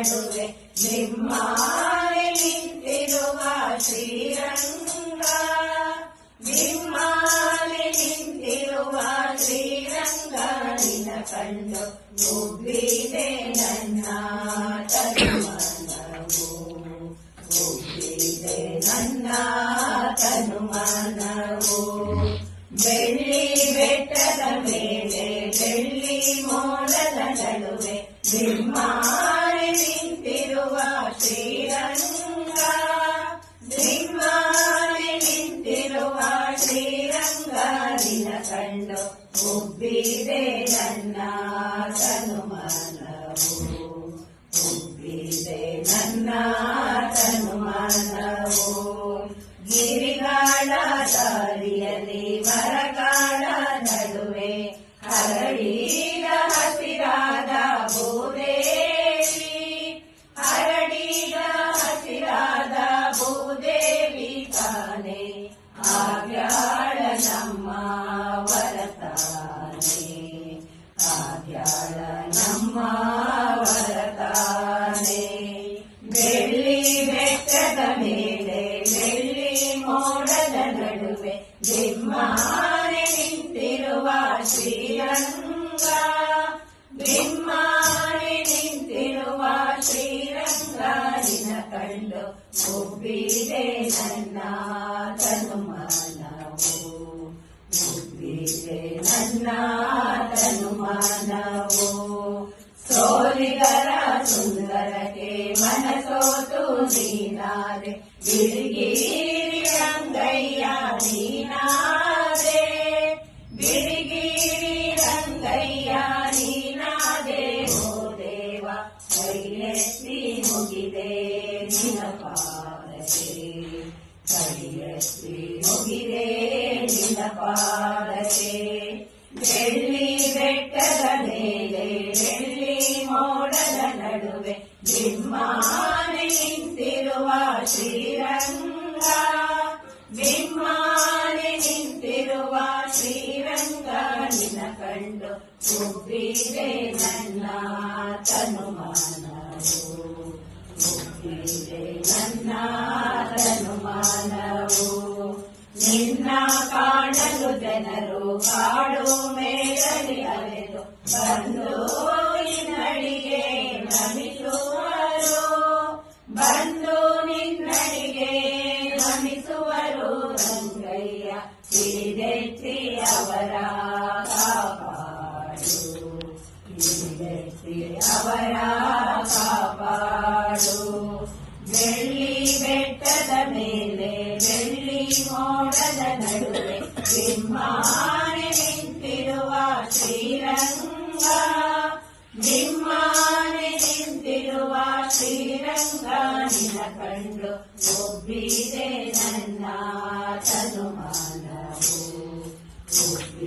ನಡುವೆ ನಿಮ್ಮಾರೆ ನಿಂತಿರುವ ಶ್ರೀರಂಗ ನಿಮ್ಮಾರೆ ನಿಂತಿರುವ ಶ್ರೀರಂಗ ನಿನ್ನ ಕಂಡು ಮುಗ್ಗಿದೆ ನನ್ನ ತನುಮನವು ಮುಗ್ಗಿದೆ ನನ್ನ ತನುಮನವು ಬೆಳ್ಳಿ ಬೆಟ್ಟದ ಮೇಲೆ ಬೆಳ್ಳಿ ಮೋಡದ ನಡುವೆ ಬಿಮ್ಮಾರೆ ನಿಂತಿರುವ ಶ್ರೀರಂಗ ಬಿಮ್ಮಾರೆ ನಿಂತಿರುವ ಶ್ರೀರಂಗ ನಿನ ಕಂಡು ಉಬ್ಬಿದೆ ನನ್ನ ತನುಮನವು ಉಬ್ಬಿದೆ ನನ್ನ ತನುಮನವು ಗಿರಿಗಾಳ ದಾರಿಯಲ್ಲಿ ಮರಗಾಳ ನಡುವೆ ಹರಡಿದ ಆಗ್ಯಾಳ ನಮ್ಮ ವರತಾನೆ ಬೆಳ್ಳಿ ಬೆಟ್ಟದ ಮೇಲೆ ಬೆಳ್ಳಿ ಮೋಡದ ನಡುವೆ ಬಿಮ್ಮಾನೆ ನಿಂತಿರುವ ಶ್ರೀರಂಗ ಬಿಮ್ಮಾನೆ ನಿಂತಿರುವ ಶ್ರೀರಂಗ ನಿನ ಕಂಡು ಮುಬ್ಬಿದೆ ಸುಂದರಕ್ಕೆ ಮನಸೋತು ನೀನಾದೆ ಬಿಳಿಗಿರಿ ರಂಗಯ್ಯ ನೀನಾದೆ ಬಿಳಿಗಿರಿ ರಂಗಯ್ಯ ನೀನಾದೆ ಓ ದೇವ ಕೈಯೆತ್ತಿ ಮುಗಿದೆ ನಿನ ಪಾದಕ್ಕೆ ಕೈಯೆತ್ತಿ ಮುಗಿದೆ ನಿನ ಪಾದಕ್ಕೆ ಬೆಳ್ಳಿ ಬೆಟ್ಟದ ನಡುವೆ ಬಿಮ್ಮಾನೆ ನಿಂತಿರುವ ಶ್ರೀರಂಗ ಬಿಮ್ಮಾನೆ ನಿಂತಿರುವ ಶ್ರೀರಂಗ ನಿನ ಕಂಡು ಉಬ್ಬಿದೆ ನನ್ನ ತನುಮಾನವು ಉಬ್ಬಿದೆ ನನ್ನ ತನುಮಾನವು ನಿನ್ನ ಕಾಣಲು ಜನರು ಕಾಡು ಮೇಲಲ್ಲಿ ಅಲೆದು ಬಂದು ಹಿರಿದೆತ್ತಿ ಅವರ ಕಾಪಾಡು ಹಿರಿದೆತ್ತಿ ಅವರ ಕಾಪಾಡು ಬೆಳ್ಳಿ ಬೆಟ್ಟದ ಮೇಲೆ ಬೆಳ್ಳಿ ಮೋಡದ ನಡುವೆ ನಿಮ್ಮಾನೆ ನಿಂತಿರುವ ಶ್ರೀರಂಗ ನಿಮ್ಮಾನೆ ನಿಂತಿರುವ ಶ್ರೀರಂಗ ನಿನ್ನ ಕಂಡು ಒಬ್ಬಿದೆ ನನ್ನ ತನುಮಾನವು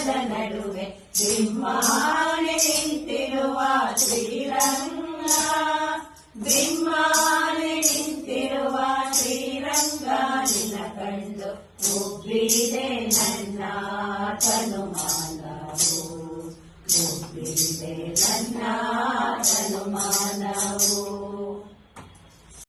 ಮೋಡದ ನಡುವೆ ಬಿಮ್ಮಾನೆ ನಿಂತಿರುವ ಶ್ರೀರಂಗ ಬಿಮ್ಮಾನೆ ನಿಂತಿರುವ ಶ್ರೀರಂಗ ನಿನ ಕಂಡು ಉಬ್ಬಿದೆ ನನ್ನ ತನುಮಾನವು ಉಬ್ಬಿದೆ ನನ್ನ ತನುಮಾನವು